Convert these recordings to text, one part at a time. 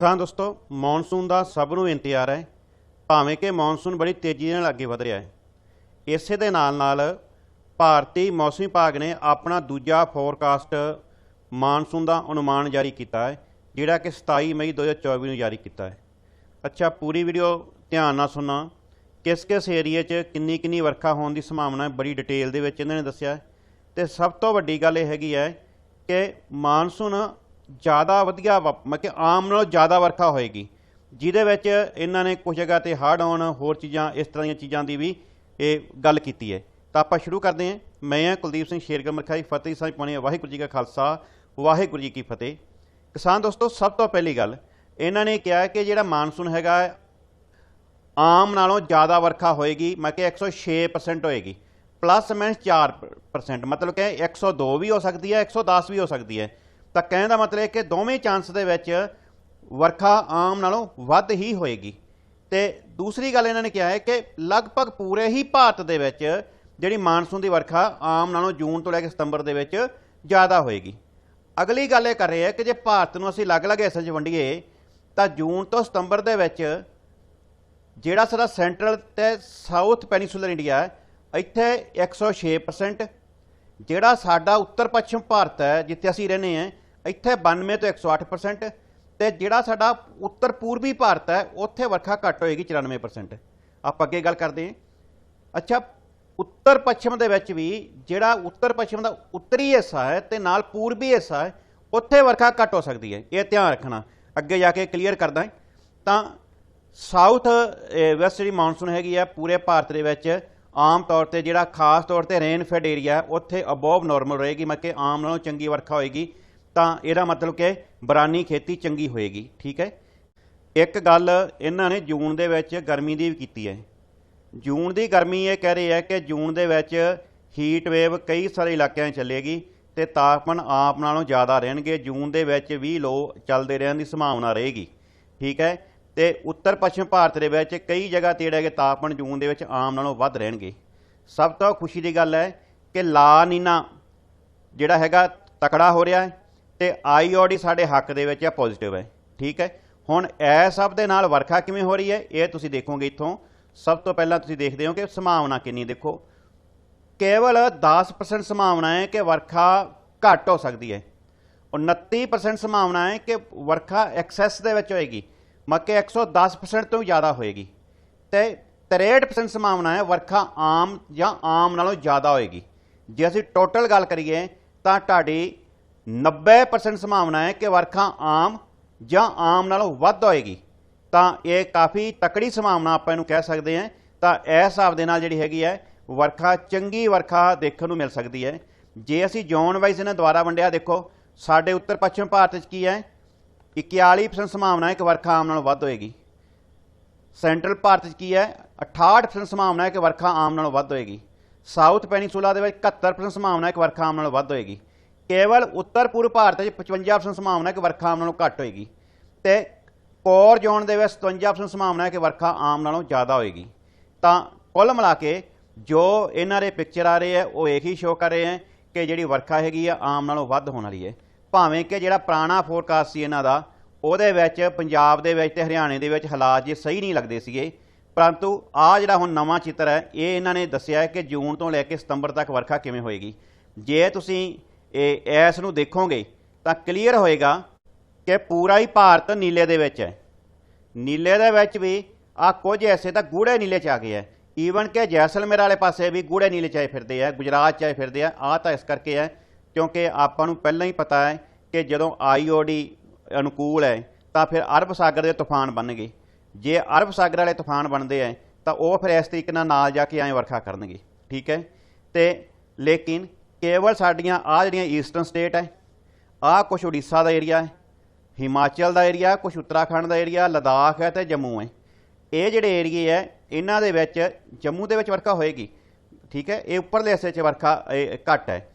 ਹਾਂ ਦੋਸਤੋ, ਮੌਨਸੂਨ ਦਾ ਸਭ ਨੂੰ ਇੰਤਜ਼ਾਰ ਹੈ, ਭਾਵੇਂ ਕਿ ਮੌਨਸੂਨ ਬੜੀ ਤੇਜ਼ੀ ਨਾਲ ਅੱਗੇ ਵਧ ਰਿਹਾ ਹੈ। ਇਸੇ ਦੇ ਨਾਲ ਨਾਲ ਭਾਰਤੀ ਮੌਸਮੀ ਵਿਭਾਗ ਨੇ ਆਪਣਾ ਦੂਜਾ ਫੋਰਕਾਸਟ ਮਾਨਸੂਨ ਦਾ ਅਨੁਮਾਨ ਜਾਰੀ ਕੀਤਾ ਹੈ, ਜਿਹੜਾ ਕਿ 27 ਮਈ 2024 ਨੂੰ ਜਾਰੀ ਕੀਤਾ ਹੈ। ਅੱਛਾ, ਪੂਰੀ ਵੀਡੀਓ ਧਿਆਨ ਨਾਲ ਸੁਣਨਾ। ਕਿਸ ਕਿਸ ਏਰੀਏ 'ਚ ਕਿੰਨੀ ਕਿੰਨੀ ਵਰਖਾ ਹੋਣ ਦੀ ਸੰਭਾਵਨਾ ਹੈ, ਬੜੀ ਡਿਟੇਲ ਦੇ ਵਿੱਚ ਇਹਨਾਂ ਨੇ ਦੱਸਿਆ ਹੈ। ਤੇ ਸਭ ਤੋਂ ਵੱਡੀ ਗੱਲ ਇਹ ਹੈਗੀ ਹੈ ਕਿ ਮਾਨਸੂਨ ਜ਼ਿਆਦਾ ਵਧੀਆ ਵਾ- ਮਤਲਬ ਕਿ ਆਮ ਨਾਲੋਂ ਜ਼ਿਆਦਾ ਵਰਖਾ ਹੋਏਗੀ। ਜਿਹਦੇ ਵਿੱਚ ਇਹਨਾਂ ਨੇ ਕੁਝ ਜਗ੍ਹਾ ਤੇ ਹੜ੍ਹ ਆਉਣ ਹੋਰ ਚੀਜ਼ਾਂ, ਇਸ ਤਰ੍ਹਾਂ ਦੀਆਂ ਚੀਜ਼ਾਂ ਦੀ ਵੀ ਇਹ ਗੱਲ ਕੀਤੀ ਹੈ। ਤਾਂ ਆਪਾਂ ਸ਼ੁਰੂ ਕਰਦੇ ਹਾਂ। ਮੈਂ ਹਾਂ ਕੁਲਦੀਪ ਸਿੰਘ ਸ਼ੇਰਗਿੱਲ ਮਰਖਾਈ, ਫਤਿਹ ਸਾਂਝ ਪਾਣੀ ਵਾਹਿਗੁਰੂ ਜੀ ਕਾ ਖਾਲਸਾ, ਵਾਹਿਗੁਰੂ ਜੀ ਕੀ ਫਤਿਹ। ਕਿਸਾਨ ਦੋਸਤੋ, ਸਭ ਤੋਂ ਪਹਿਲੀ ਗੱਲ, ਇਹਨਾਂ ਨੇ ਕਿਹਾ ਕਿ ਜਿਹੜਾ ਮਾਨਸੂਨ ਹੈਗਾ, ਆਮ ਨਾਲੋਂ ਜ਼ਿਆਦਾ ਵਰਖਾ ਹੋਏਗੀ, ਮੈਂ ਕਿ 106% ਹੋਏਗੀ। ਪਲੱਸ ਮਾਈਨਸ 4% ਮਤਲਬ ਕਿ 102 ਵੀ ਹੋ ਸਕਦੀ ਹੈ 110 ਵੀ ਹੋ ਸਕਦੀ ਹੈ। ਤਾਂ ਕਹਿਣ ਦਾ ਮਤਲਬ ਹੈ ਕਿ ਦੋਵੇਂ ਚਾਂਸ ਦੇ ਵਿੱਚ ਵਰਖਾ ਆਮ ਨਾਲੋਂ ਵੱਧ ਹੀ ਹੋਏਗੀ। ਤੇ ਦੂਸਰੀ ਗੱਲ ਇਹਨਾਂ ਨੇ ਕਿਹਾ ਹੈ ਕਿ ਲਗਭਗ ਪੂਰੇ ਹੀ ਭਾਰਤ ਦੇ ਵਿੱਚ ਜਿਹੜੀ ਮਾਨਸੂਨ ਦੀ ਵਰਖਾ ਆਮ ਨਾਲੋਂ ਜੂਨ ਤੋਂ ਲੈ ਕੇ ਸਤੰਬਰ ਦੇ ਵਿੱਚ ਜ਼ਿਆਦਾ ਹੋਏਗੀ। ਅਗਲੀ ਗੱਲ ਇਹ ਕਰ ਰਹੇ ਹੈ ਕਿ ਜੇ ਭਾਰਤ ਨੂੰ ਅਸੀਂ ਅਲੱਗ-ਅਲੱਗ ਹਿੱਸਿਆਂ 'ਚ ਵੰਡੀਏ, ਤਾਂ ਜੂਨ ਤੋਂ ਸਤੰਬਰ ਦੇ ਵਿੱਚ ਜਿਹੜਾ ਸਾਡਾ ਸੈਂਟਰਲ ਤੇ ਸਾਊਥ ਪੈਨੀਸੂਲਰ ਇੰਡੀਆ ਹੈ, ਇੱਥੇ 106% ਜਿਹੜਾ ਸਾਡਾ ਉੱਤਰ ਪੱਛਮ ਭਾਰਤ ਹੈ, ਜਿੱਥੇ ਅਸੀਂ ਰਹਿੰਦੇ ਹਾਂ ਇੱਥੇ 92 ਤੋਂ 108% ਤੇ ਜਿਹੜਾ ਸਾਡਾ ਉੱਤਰ ਪੂਰਬੀ ਭਾਰਤ ਹੈ, ਉੱਥੇ ਵਰਖਾ ਘੱਟ ਹੋਏਗੀ 94% ਆਪਾਂ ਅੱਗੇ ਗੱਲ ਕਰਦੇ ਹਾਂ। ਅੱਛਾ, ਉੱਤਰ ਪੱਛਮ ਦੇ ਵਿੱਚ ਵੀ ਜਿਹੜਾ ਉੱਤਰ ਪੱਛਮ ਦਾ ਉੱਤਰੀ ਹਿੱਸਾ ਹੈ ਤੇ ਨਾਲ ਪੂਰਬੀ ਹਿੱਸਾ ਹੈ, ਉੱਥੇ ਵਰਖਾ ਘੱਟ ਹੋ ਸਕਦੀ ਹੈ। ਇਹ ਧਿਆਨ ਰੱਖਣਾ। ਅੱਗੇ ਜਾ ਕੇ ਕਲੀਅਰ ਕਰਦਾ ਤਾਂ ਸਾਊਥ ਵੈਸਟ ਜਿਹੜੀ ਮੌਨਸੂਨ ਹੈਗੀ ਆ ਪੂਰੇ ਭਾਰਤ ਦੇ ਵਿੱਚ ਆਮ ਤੌਰ ਤੇ ਜਿਹੜਾ ਖਾਸ ਤੌਰ ਤੇ ਰੇਨਫੈਡ ਏਰੀਆ ਉੱਥੇ ਅਬੋਵ ਨਾਰਮਲ ਰਹੇਗੀ। ਮਤਲਬ ਕਿ ਆਮ ਨਾਲੋਂ ਚੰਗੀ ਵਰਖਾ ਹੋਏਗੀ। ਤਾਂ ਇਹਦਾ ਮਤਲਬ ਕਿ ਬਰਾਨੀ ਖੇਤੀ ਚੰਗੀ ਹੋਏਗੀ, ਠੀਕ ਹੈ? ਇੱਕ ਗੱਲ ਇਹਨਾਂ ਨੇ ਜੂਨ ਦੇ ਵਿੱਚ ਗਰਮੀ ਦੀ ਵੀ ਕੀਤੀ ਹੈ। ਜੂਨ ਦੀ ਗਰਮੀ ਇਹ ਕਹਿ ਰਹੇ ਹੈ ਕਿ ਜੂਨ ਦੇ ਵਿੱਚ ਹੀਟ ਵੇਵ ਕਈ ਸਾਰੇ ਇਲਾਕਿਆਂ 'ਚ ਚੱਲੇਗੀ ਤੇ ਤਾਪਮਾਨ ਆਪ ਨਾਲੋਂ ਜ਼ਿਆਦਾ ਰਹਿਣਗੇ। ਜੂਨ ਦੇ ਵਿੱਚ ਵੀ ਲੋ ਚੱਲਦੇ ਰਹਿਣ ਦੀ ਸੰਭਾਵਨਾ ਰਹੇਗੀ, ਠੀਕ ਹੈ? ਤੇ ਉੱਤਰ ਪੱਛਮ ਭਾਰਤ ਦੇ ਵਿੱਚ ਕਈ ਜਗ੍ਹਾ ਤੇ ਜਿਹੜਾ ਕਿ ਤਾਪਮਾਨ ਜੂਨ ਦੇ ਵਿੱਚ ਆਮ ਨਾਲੋਂ ਵੱਧ ਰਹਿਣਗੇ। ਸਭ ਤੋਂ ਖੁਸ਼ੀ ਦੀ ਗੱਲ ਹੈ ਕਿ ਲਾ ਨੀਨਾ ਜਿਹੜਾ ਹੈਗਾ ਤਕੜਾ ਹੋ ਰਿਹਾ ਹੈ। ਤੇ ਆਈਓਡੀ ਸਾਡੇ ਹੱਕ ਦੇ ਵਿੱਚ ਹੈ ਪੋਜ਼ਿਟਿਵ ਹੈ। ਠੀਕ ਹੈ? ਹੁਣ ਇਹ ਸਭ ਦੇ ਨਾਲ ਵਰਖਾ ਕਿਵੇਂ ਹੋ ਰਹੀ ਹੈ? ਇਹ ਤੁਸੀਂ ਦੇਖੋਗੇ ਇੱਥੋਂ। ਸਭ ਤੋਂ ਪਹਿਲਾਂ ਤੁਸੀਂ ਦੇਖਦੇ ਹੋ ਕਿ ਸੰਭਾਵਨਾ ਕਿੰਨੀ ਦੇਖੋ, ਕੇਵਲ 10% ਸੰਭਾਵਨਾ ਹੈ ਕਿ ਵਰਖਾ ਘੱਟ ਹੋ ਸਕਦੀ ਹੈ। 29% ਸੰਭਾਵਨਾ ਹੈ ਕਿ ਵਰਖਾ ਐਕਸੈਸ ਦੇ ਵਿੱਚ ਹੋਏਗੀ। ਮੱਕੇ 110% ਤੋਂ ਜ਼ਿਆਦਾ ਹੋਏਗੀ। ਤੇ 63% ਸੰਭਾਵਨਾ ਹੈ ਵਰਖਾ ਆਮ ਜਾਂ ਆਮ ਨਾਲੋਂ ਜ਼ਿਆਦਾ ਹੋਏਗੀ। ਜੇ ਅਸੀਂ ਟੋਟਲ ਗੱਲ ਕਰੀਏ, ਤਾਂ ਤੁਹਾਡੀ 90% ਸੰਭਾਵਨਾ ਹੈ ਕਿ ਵਰਖਾ ਆਮ ਜਾਂ ਆਮ ਨਾਲੋਂ ਵੱਧ ਹੋਏਗੀ। ਤਾਂ ਇਹ ਕਾਫੀ ਤਕੜੀ ਸੰਭਾਵਨਾ ਆਪਾਂ ਇਹਨੂੰ ਕਹਿ ਸਕਦੇ ਹਾਂ। ਤਾਂ ਇਸ ਹਿਸਾਬ ਦੇ ਨਾਲ ਜਿਹੜੀ ਹੈਗੀ ਹੈ, ਵਰਖਾ, ਚੰਗੀ ਵਰਖਾ ਦੇਖਣ ਨੂੰ ਮਿਲ ਸਕਦੀ ਹੈ। ਜੇ ਅਸੀਂ ਜ਼ੋਨ ਵਾਈਜ਼ ਇਹਨਾਂ ਦੁਆਰਾ ਵੰਡਿਆ, ਦੇਖੋ, ਸਾਡੇ ਉੱਤਰ ਪੱਛਮ ਭਾਰਤ 'ਚ ਕੀ ਹੈ? 41% ਸੰਭਾਵਨਾ ਹੈ ਕਿ ਵਰਖਾ ਆਮ ਨਾਲੋਂ ਵੱਧ ਹੋਏਗੀ। ਸੈਂਟਰਲ ਭਾਰਤ 'ਚ ਕੀ ਹੈ? 68% ਸੰਭਾਵਨਾ ਹੈ ਕਿ ਵਰਖਾ ਆਮ ਨਾਲੋਂ ਵੱਧ ਹੋਏਗੀ। ਸਾਊਥ ਪੈਨੀਸੂਲਾ ਦੇ ਵਿੱਚ 71% ਸੰਭਾਵਨਾ ਹੈ ਕਿ ਵਰਖਾ ਆਮ ਨਾਲੋਂ ਵੱਧ ਹੋਏਗੀ। ਕੇਵਲ ਉੱਤਰ ਪੂਰਬ ਭਾਰਤ ਵਿੱਚ 55% ਸੰਭਾਵਨਾ ਹੈ ਕਿ ਵਰਖਾ ਆਮ ਨਾਲੋਂ ਘੱਟ ਹੋਏਗੀ ਤੇ ਕੋਰ ਜ਼ੋਨ ਦੇ ਵਿੱਚ 57% ਸੰਭਾਵਨਾ ਹੈ ਕਿ ਵਰਖਾ ਆਮ ਨਾਲੋਂ ਜ਼ਿਆਦਾ ਹੋਏਗੀ। ਤਾਂ ਕੁੱਲ ਮਿਲਾ ਕੇ ਜੋ ਇਹਨਾਂ ਦੇ ਪਿਕਚਰ ਆ ਰਹੇ ਹੈ, ਉਹ ਇਹੀ ਸ਼ੋਅ ਕਰ ਰਹੇ ਹੈ ਕਿ ਜਿਹੜੀ ਵਰਖਾ ਹੈਗੀ ਆ, ਆਮ ਨਾਲੋਂ ਵੱਧ ਹੋਣ ਵਾਲੀ ਹੈ। ਭਾਵੇਂ ਕਿ ਜਿਹੜਾ ਪੁਰਾਣਾ ਫੋਰਕਾਸਟ ਸੀ ਇਹਨਾਂ ਦਾ, ਉਹਦੇ ਵਿੱਚ ਪੰਜਾਬ ਦੇ ਵਿੱਚ ਤੇ ਹਰਿਆਣੇ ਦੇ ਵਿੱਚ ਹਾਲਾਤ ਜੇ ਸਹੀ ਨਹੀਂ ਲੱਗਦੇ ਸੀਗੇ, ਪਰੰਤੂ ਆ ਜਿਹੜਾ ਹੁਣ ਨਵਾਂ ਚਿੱਤਰ ਹੈ, ਇਹ ਇਹਨਾਂ ਨੇ ਦੱਸਿਆ ਹੈ ਕਿ ਜੂਨ ਤੋਂ ਲੈ ਕੇ ਸਤੰਬਰ ਤੱਕ ਵਰਖਾ ਕਿਵੇਂ ਹੋਏਗੀ। ਜੇ ਤੁਸੀਂ ਇਹ ਇਸ ਨੂੰ ਦੇਖੋਗੇ ਤਾਂ ਕਲੀਅਰ ਹੋਏਗਾ ਕਿ ਪੂਰਾ ਹੀ ਭਾਰਤ ਨੀਲੇ ਦੇ ਵਿੱਚ ਹੈ। ਨੀਲੇ ਦੇ ਵਿੱਚ ਵੀ ਆ ਕੁਝ ਐਸੇ ਤਾਂ ਗੂੜੇ ਨੀਲੇ ਚ ਆ ਗਏ ਆ। ਈਵਨ ਕਿ ਜੈਸਲਮੇਰ ਵਾਲੇ ਪਾਸੇ ਵੀ ਗੂੜੇ ਨੀਲੇ ਚ ਆਏ ਫਿਰਦੇ ਆ, ਗੁਜਰਾਤ ਚ ਆਏ ਫਿਰਦੇ ਆ। ਆ ਤਾਂ ਇਸ ਕਰਕੇ ਹੈ ਕਿਉਂਕਿ ਆਪਾਂ ਨੂੰ ਪਹਿਲਾਂ ਹੀ ਪਤਾ ਹੈ ਕਿ ਜਦੋਂ ਆਈਓਡੀ ਅਨੁਕੂਲ ਹੈ ਤਾਂ ਫਿਰ ਅਰਬ ਸਾਗਰ ਦੇ ਤੂਫਾਨ ਬਣਨਗੇ। ਜੇ ਅਰਬ ਸਾਗਰ ਵਾਲੇ ਤੂਫਾਨ ਬਣਦੇ ਆ ਤਾਂ ਉਹ ਫਿਰ ਇਸ ਤਰੀਕੇ ਨਾਲ ਨਾਲ ਜਾ ਕੇ ਐਂ ਵਰਖਾ ਕਰਨਗੇ। ਠੀਕ ਹੈ? ਤੇ ਲੇਕਿਨ ਕੇਵਲ ਸਾਡੀਆਂ ਆ ਜਿਹੜੀਆਂ ਈਸਟਰਨ ਸਟੇਟ ਹੈ ਆ ਕੁਝ ਉੜੀਸਾ ਦਾ ਏਰੀਆ ਹੈ ਹਿਮਾਚਲ ਦਾ ਏਰੀਆ ਕੁਝ ਉੱਤਰਾਖੰਡ ਦਾ ਏਰੀਆ ਲਦਾਖ ਹੈ ਤੇ ਜੰਮੂ ਹੈ ਇਹ ਜਿਹੜੇ ਏਰੀਏ ਹੈ ਇਹਨਾਂ ਦੇ ਵਿੱਚ ਜੰਮੂ ਦੇ ਵਿੱਚ ਵਰਖਾ ਹੋਏਗੀ ਠੀਕ ਹੈ ਇਹ ਉੱਪਰਲੇ ਹਿੱਸੇ 'ਚ ਵਰਖਾ ਇਹ, ਘੱਟ ਹੈ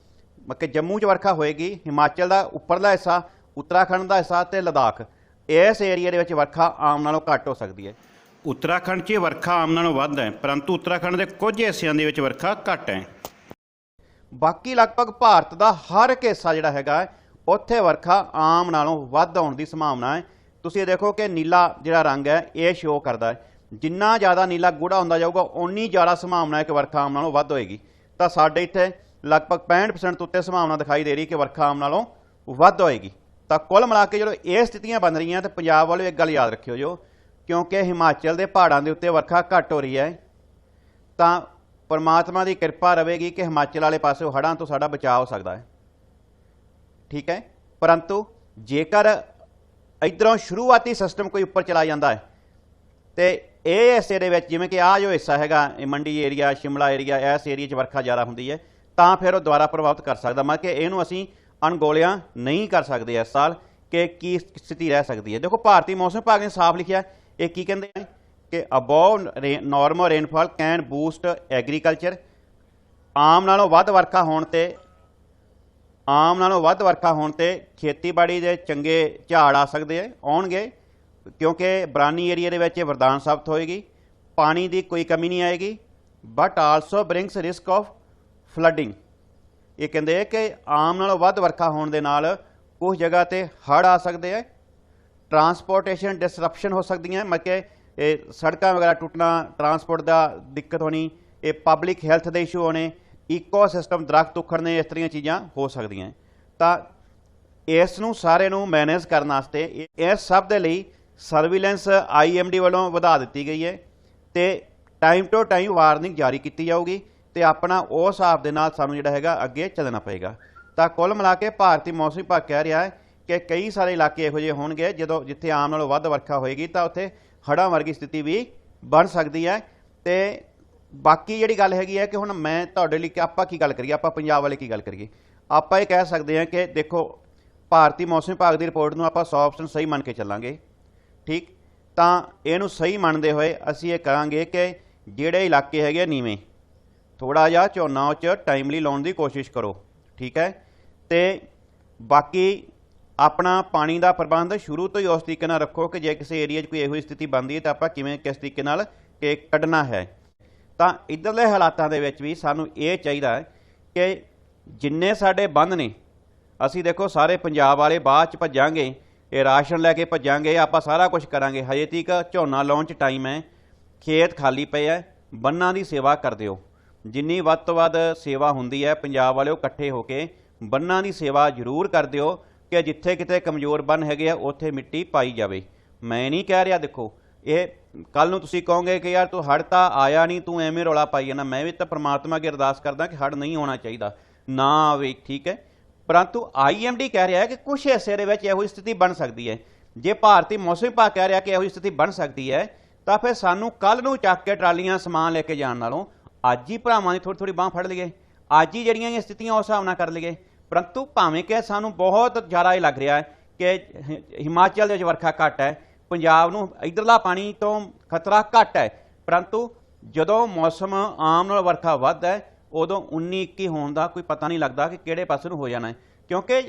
ਮਤਲਬ ਜੰਮੂ 'ਚ ਵਰਖਾ ਹੋਏਗੀ ਹਿਮਾਚਲ ਦਾ ਉੱਪਰਲਾ ਹਿੱਸਾ ਉੱਤਰਾਖੰਡ ਦਾ ਹਿੱਸਾ ਤੇ ਲਦਾਖ। ਇਸ ਏਰੀਆ ਦੇ ਵਿੱਚ ਵਰਖਾ ਆਮ ਨਾਲੋਂ ਘੱਟ ਹੋ ਸਕਦੀ ਹੈ ਉੱਤਰਾਖੰਡ 'ਚ ਵਰਖਾ ਆਮ ਨਾਲੋਂ ਵੱਧ ਹੈ ਪਰੰਤੂ ਉੱਤਰਾਖੰਡ ਦੇ ਕੁਝ ਹਿੱਸਿਆਂ ਦੇ ਵਿੱਚ ਵਰਖਾ ਘੱਟ ਹੈ ਬਾਕੀ ਲਗਭਗ ਭਾਰਤ ਦਾ ਹਰ ਇੱਕ ਹਿੱਸਾ ਜਿਹੜਾ ਹੈਗਾ ਉੱਥੇ ਵਰਖਾ ਆਮ ਨਾਲੋਂ ਵੱਧ ਆਉਣ ਦੀ ਸੰਭਾਵਨਾ ਹੈ। ਤੁਸੀਂ ਦੇਖੋ ਕਿ ਨੀਲਾ ਜਿਹੜਾ ਰੰਗ ਹੈ, ਇਹ ਸ਼ੋ ਕਰਦਾ ਹੈ। ਜਿੰਨਾ ਜ਼ਿਆਦਾ ਨੀਲਾ ਗੂੜਾ ਹੁੰਦਾ ਜਾਊਗਾ, ਓਨੀ ਜ਼ਿਆਦਾ ਸੰਭਾਵਨਾ ਹੈ ਕਿ ਵਰਖਾ ਆਮ ਨਾਲੋਂ ਵੱਧ ਹੋਏਗੀ। ਤਾਂ ਸਾਡੇ ਇੱਥੇ ਲਗਭਗ 65% ਤੋਂ ਉੱਤੇ ਸੰਭਾਵਨਾ ਦਿਖਾਈ ਦੇ ਰਹੀ ਕਿ ਵਰਖਾ ਆਮ ਨਾਲੋਂ ਵੱਧ ਹੋਏਗੀ। ਤਾਂ ਕੁੱਲ ਮਿਲਾ ਕੇ ਜਦੋਂ ਇਹ ਸਥਿਤੀਆਂ ਬਣ ਰਹੀਆਂ ਤਾਂ ਪੰਜਾਬ ਵਾਲਿਓ ਇੱਕ ਗੱਲ ਯਾਦ ਰੱਖਿਓ ਜੋ, ਕਿਉਂਕਿ ਹਿਮਾਚਲ ਦੇ ਪਹਾੜਾਂ ਦੇ ਉੱਤੇ ਵਰਖਾ ਘੱਟ ਹੋ ਰਹੀ ਹੈ, ਤਾਂ ਪਰਮਾਤਮਾ ਦੀ ਕਿਰਪਾ ਰਹੇਗੀ ਕਿ ਹਿਮਾਚਲ ਵਾਲੇ ਪਾਸੇ ਹੜ੍ਹਾਂ ਤੋਂ ਸਾਡਾ ਬਚਾਅ ਹੋ ਸਕਦਾ ਹੈ। ਠੀਕ ਹੈ? ਪਰੰਤੂ ਜੇਕਰ ਇਧਰੋਂ ਸ਼ੁਰੂਆਤੀ ਸਿਸਟਮ ਕੋਈ ਉੱਪਰ ਚਲਾ ਜਾਂਦਾ ਹੈ, ਤੇ ਇਹ ਹਿੱਸੇ ਦੇ ਵਿੱਚ ਜਿਵੇਂ ਕਿ ਆ ਜੋ ਹਿੱਸਾ ਹੈਗਾ, ਇਹ ਮੰਡੀ ਏਰੀਆ, ਸ਼ਿਮਲਾ ਏਰੀਆ, ਇਸ ਏਰੀਆ 'ਚ ਵਰਖਾ ਜ਼ਿਆਦਾ ਹੁੰਦੀ ਹੈ, ਤਾਂ ਫਿਰ ਉਹ ਦੁਬਾਰਾ ਪ੍ਰਭਾਵਿਤ ਕਰ ਸਕਦਾ। ਮਤਲਬ ਕਿ ਇਹਨੂੰ ਅਸੀਂ ਅਣਗੋਲਿਆਂ ਨਹੀਂ ਕਰ ਸਕਦੇ ਇਸ ਸਾਲ ਕਿ ਕੀ ਸਥਿਤੀ ਰਹਿ ਸਕਦੀ ਹੈ। ਦੇਖੋ, ਭਾਰਤੀ ਮੌਸਮ ਵਿਭਾਗ ਨੇ ਸਾਫ਼ ਲਿਖਿਆ, ਇਹ ਕੀ ਕਹਿੰਦੇ ਆ ਕਿ above normal rainfall can boost agriculture ਆਮ ਨਾਲੋਂ ਵੱਧ ਵਰਖਾ ਹੋਣ ਤੇ, ਆਮ ਨਾਲੋਂ ਵੱਧ ਵਰਖਾ ਹੋਣ ਤੇ ਖੇਤੀਬਾੜੀ ਦੇ ਚੰਗੇ ਝਾੜ ਆ ਸਕਦੇ ਆ, ਆਉਣਗੇ, ਕਿਉਂਕਿ ਬਰਾਨੀ ਏਰੀਆ ਦੇ ਵਿੱਚ ਇਹ ਵਰਦਾਨ ਸਾਬਤ ਹੋਏਗੀ, ਪਾਣੀ ਦੀ ਕੋਈ ਕਮੀ ਨਹੀਂ ਆਏਗੀ but also brings risk of flooding ਇਹ ਕਹਿੰਦੇ ਆ ਕਿ ਆਮ ਨਾਲੋਂ ਵੱਧ ਵਰਖਾ ਹੋਣ ਦੇ ਨਾਲ ਕੁਝ ਜਗ੍ਹਾ ਤੇ ਹੜ੍ਹ ਆ ਸਕਦੇ ਆ ਟਰਾਂਸਪੋਰਟੇਸ਼ਨ ਡਿਸਰਪਸ਼ਨ ਹੋ ਸਕਦੀਆਂ, ਮਤਲਬ ਕਿ ਇਹ ਸੜਕਾਂ ਵਗੈਰਾ ਟੁੱਟਣਾ ਟਰਾਂਸਪੋਰਟ ਦਾ ਦਿੱਕਤ ਹੋਣੀ, ਇਹ ਪਬਲਿਕ ਹੈਲਥ ਦੇ ਇਸ਼ੂ ਹੋਣੇ ਇਕੋਸਿਸਟਮ ਦਰਖਤ ਉਖੜਨੇ, ਇਸ ਤਰ੍ਹਾਂ ਚੀਜ਼ਾਂ ਹੋ ਸਕਦੀਆਂ ਤਾਂ ਇਸ ਨੂੰ ਸਾਰੇ ਨੂੰ ਮੈਨੇਜ ਕਰਨ ਵਾਸਤੇ ਇਹ- ਇਸ ਸਭ ਦੇ ਲਈ ਸਰਵੀਲੈਂਸ ਆਈਐਮਡੀ ਵੱਲੋਂ ਵਧਾ ਦਿੱਤੀ ਗਈ ਹੈ ਤੇ ਟਾਈਮ ਟੂ ਟਾਈਮ ਵਾਰਨਿੰਗ ਜਾਰੀ ਕੀਤੀ ਜਾਊਗੀ ਤੇ ਆਪਣਾ ਉਸ ਹਿਸਾਬ ਦੇ ਨਾਲ ਸਾਨੂੰ ਜਿਹੜਾ ਹੈਗਾ ਅੱਗੇ ਚੱਲਣਾ ਪਏਗਾ। ਤਾਂ ਕੁੱਲ ਮਿਲਾ ਕੇ ਭਾਰਤੀ ਮੌਸਮ ਵਿਭਾਗ ਕਹਿ ਰਿਹਾ ਹੈ ਕਿ ਕਈ ਸਾਰੇ ਇਲਾਕੇ ਇਹੋ ਜਿਹੇ ਹੋਣਗੇ ਜਦੋਂ ਜਿੱਥੇ ਆਮ ਨਾਲੋਂ ਵੱਧ ਵਰਖਾ ਹੋਏਗੀ ਤਾਂ ਉੱਥੇ ਹੜ੍ਹਾਂ ਵਰਗੀ ਸਥਿਤੀ ਵੀ ਬਣ ਸਕਦੀ ਹੈ ਤੇ ਬਾਕੀ ਜਿਹੜੀ ਗੱਲ ਹੈਗੀ ਹੈ ਕਿ ਹੁਣ ਮੈਂ ਤੁਹਾਡੇ ਲਈ ਕਿ ਆਪਾਂ ਕੀ ਗੱਲ ਕਰੀਏ, ਆਪਾਂ ਪੰਜਾਬ ਵਾਲੇ ਕੀ ਗੱਲ ਕਰੀਏ? ਆਪਾਂ ਇਹ ਕਹਿ ਸਕਦੇ ਹਾਂ ਕਿ ਦੇਖੋ, ਭਾਰਤੀ ਮੌਸਮ ਵਿਭਾਗ ਦੀ ਰਿਪੋਰਟ ਨੂੰ ਆਪਾਂ 100% ਸਹੀ ਮੰਨ ਕੇ ਚੱਲਾਂਗੇ, ਠੀਕ? ਤਾਂ ਇਹਨੂੰ ਸਹੀ ਮੰਨਦੇ ਹੋਏ ਅਸੀਂ ਇਹ ਕਰਾਂਗੇ ਕਿ ਜਿਹੜੇ ਇਲਾਕੇ ਹੈਗੇ ਨੀਵੇਂ ਥੋੜਾ ਜਿਹਾ ਝੋਨਾ ਉਹ 'ਚ ਟਾਈਮਲੀ ਲਾਉਣ ਦੀ ਕੋਸ਼ਿਸ਼ ਕਰੋ, ਠੀਕ ਹੈ? ਤੇ ਬਾਕੀ ਆਪਣਾ ਪਾਣੀ ਦਾ ਪ੍ਰਬੰਧ ਸ਼ੁਰੂ ਤੋਂ ਹੀ ਉਸ ਤਰੀਕੇ ਨਾਲ ਰੱਖੋ ਕਿ ਜੇ ਕਿਸੇ ਏਰੀਆ 'ਚ ਕੋਈ ਇਹੋ ਜਿਹੀ ਸਥਿਤੀ ਬਣਦੀ ਹੈ ਤਾਂ ਆਪਾਂ ਕਿਵੇਂ ਕਿਸ ਤਰੀਕੇ ਨਾਲ ਕਿ ਕੱਢਣਾ ਹੈ। ਤਾਂ ਇਧਰਲੇ ਹਾਲਾਤਾਂ ਦੇ ਵਿੱਚ ਵੀ ਸਾਨੂੰ ਇਹ ਚਾਹੀਦਾ ਕਿ ਜਿੰਨੇ ਸਾਡੇ ਬੰਦ ਨੇ, ਅਸੀਂ ਦੇਖੋ ਸਾਰੇ ਪੰਜਾਬ ਵਾਲੇ ਬਾਅਦ ਚ ਭੱਜਾਂਗੇ, ਇਹ ਰਾਸ਼ਨ ਲੈ ਕੇ ਭੱਜਾਂਗੇ, ਆਪਾਂ ਸਾਰਾ ਕੁਝ ਕਰਾਂਗੇ। ਹਜੇ ਤੀਕ ਝੋਨਾ ਲਾਉਣ ਚ ਟਾਈਮ ਹੈ, ਖੇਤ ਖਾਲੀ ਪਏ ਐ ਬੰਨਾਂ ਦੀ ਸੇਵਾ ਕਰ ਦਿਓ ਜਿੰਨੀ ਵੱਧ ਤੋਂ ਵੱਧ ਸੇਵਾ ਹੁੰਦੀ ਹੈ, ਪੰਜਾਬ ਵਾਲਿਓ ਇਕੱਠੇ ਹੋ ਕੇ ਬੰਨਾਂ ਦੀ ਸੇਵਾ ਜ਼ਰੂਰ ਕਰ ਦਿਓ ਕਿ ਜਿੱਥੇ ਕਿਤੇ ਕਮਜ਼ੋਰ ਬੰਨ ਹੈਗੇ ਆ, ਉੱਥੇ ਮਿੱਟੀ ਪਾਈ ਜਾਵੇ। ਮੈਂ ਨਹੀਂ ਕਹਿ ਰਿਹਾ, ਦੇਖੋ, ਇਹ ਕੱਲ ਨੂੰ ਤੁਸੀਂ ਕਹੋਗੇ ਕਿ ਯਾਰ ਤੂੰ ਹੜ ਤਾਂ ਆਇਆ ਨਹੀਂ, ਤੂੰ ਐਵੇਂ ਰੌਲਾ ਪਾਈ ਜਾਂਦਾ। ਮੈਂ ਵੀ ਤਾਂ ਪ੍ਰਮਾਤਮਾ ਅੱਗੇ ਅਰਦਾਸ ਕਰਦਾ ਕਿ ਹੜ ਨਹੀਂ ਹੋਣਾ ਚਾਹੀਦਾ। ਨਾ ਆਵੇ, ਠੀਕ ਹੈ? ਪਰੰਤੂ ਆਈਐਮਡੀ ਕਹਿ ਰਿਹਾ ਹੈ ਕਿ ਕੁਝ ਹਿੱਸੇ ਦੇ ਵਿੱਚ ਇਹੋ ਜਿਹੀ ਸਥਿਤੀ ਬਣ ਸਕਦੀ ਹੈ। ਜੇ ਭਾਰਤੀ ਮੌਸਮ ਵਿਭਾਗ ਕਹਿ ਰਿਹਾ ਕਿ ਇਹੋ ਜਿਹੀ ਸਥਿਤੀ ਬਣ ਸਕਦੀ ਹੈ, ਤਾਂ ਫਿਰ ਸਾਨੂੰ ਕੱਲ ਨੂੰ ਚੱਕ ਕੇ ਟਰਾਲੀਆਂ, ਸਮਾਨ ਲੈ ਕੇ ਜਾਣ ਨਾਲੋਂ ਅੱਜ ਹੀ ਭਰਾਵਾਂ ਦੀ ਥੋੜੀ ਥੋੜੀ ਬਾਹ ਫੜ ਲਈਏ। ਅੱਜ ਹੀ ਜਿਹੜੀਆਂ ਇਹ ਸਥਿਤੀਆਂ ਉਸ ਹਿਸਾਬ ਨਾਲ ਕਰ ਲਈਏ। ਪਰੰਤੂ ਭਾਵੇਂ ਕਿ ਸਾਨੂੰ ਬਹੁਤ ਜ਼ਿਆਦਾ ਇਹ ਲੱਗ ਰਿਹਾ ਹੈ ਕਿ ਹਿ- ਹਿਮਾਚਲ ਦੇ ਵਿੱਚ ਵਰਖਾ ਘੱਟ ਹੈ, ਪੰਜਾਬ ਨੂੰ ਇਧਰਲਾ ਪਾਣੀ ਤੋਂ ਖਤਰਾ ਘੱਟ ਹੈ। ਪਰੰਤੂ ਜਦੋਂ ਮੌਸਮ ਆਮ ਨਾਲ ਵਰਖਾ ਵੱਧ ਹੈ, ਉਦੋਂ 19 21 ਹੋਣ ਦਾ ਕੋਈ ਪਤਾ ਨਹੀਂ ਲੱਗਦਾ ਕਿ ਕਿਹੜੇ ਪਾਸੇ ਨੂੰ ਹੋ ਜਾਣਾ ਹੈ। ਕਿਉਂਕਿ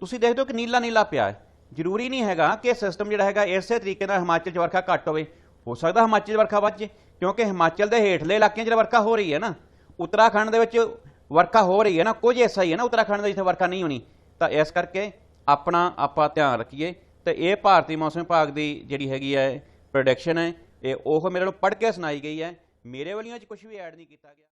ਤੁਸੀਂ ਦੇਖਦੇ ਹੋ ਕਿ ਨੀਲਾ ਨੀਲਾ ਪਿਆ ਹੈ। ਜ਼ਰੂਰੀ ਨਹੀਂ ਹੈਗਾ ਕਿ ਸਿਸਟਮ ਜਿਹੜਾ ਹੈਗਾ ਇਸੇ ਤਰੀਕੇ ਨਾਲ ਹਿਮਾਚਲ 'ਚ ਵਰਖਾ ਘੱਟ ਹੋਵੇ। ਹੋ ਸਕਦਾ ਹਿਮਾਚਲ 'ਚ ਵਰਖਾ ਵੱਧ ਜੇ, ਕਿਉਂਕਿ ਹਿਮਾਚਲ ਦੇ ਹੇਠਲੇ ਇਲਾਕਿਆਂ 'ਚ ਵਰਖਾ ਹੋ ਰਹੀ ਹੈ ਨਾ। ਉੱਤਰਾਖੰਡ ਦੇ ਵਿੱਚ ਵਰਖਾ ਹੋ ਰਹੀ ਹੈ ਨਾ, ਕੁਝ ਐਸਾ ਹੀ ਹੈ ਨਾ, ਉੱਤਰਾਖੰਡ ਦੇ ਜਿੱਥੇ ਵਰਖਾ ਨਹੀਂ ਹੋਣੀ। ਤਾਂ ਇਸ ਕਰਕੇ ਆਪਣਾ ਆਪਾਂ ਧਿਆਨ ਰੱਖੀਏ। ਤੇ ਇਹ ਭਾਰਤੀ ਮੌਸਮ ਵਿਭਾਗ ਦੀ ਜਿਹੜੀ ਹੈਗੀ ਹੈ ਪ੍ਰੋਡਕਸ਼ਨ ਹੈ, ਇਹ ਉਹ ਮੇਰੇ ਨੂੰ ਪੜ੍ਹ ਕੇ ਸੁਣਾਈ ਗਈ ਹੈ। ਮੇਰੇ ਵਾਲੀਆਂ ਚ ਕੁਝ ਵੀ ਐਡ ਨਹੀਂ ਕੀਤਾ ਗਿਆ।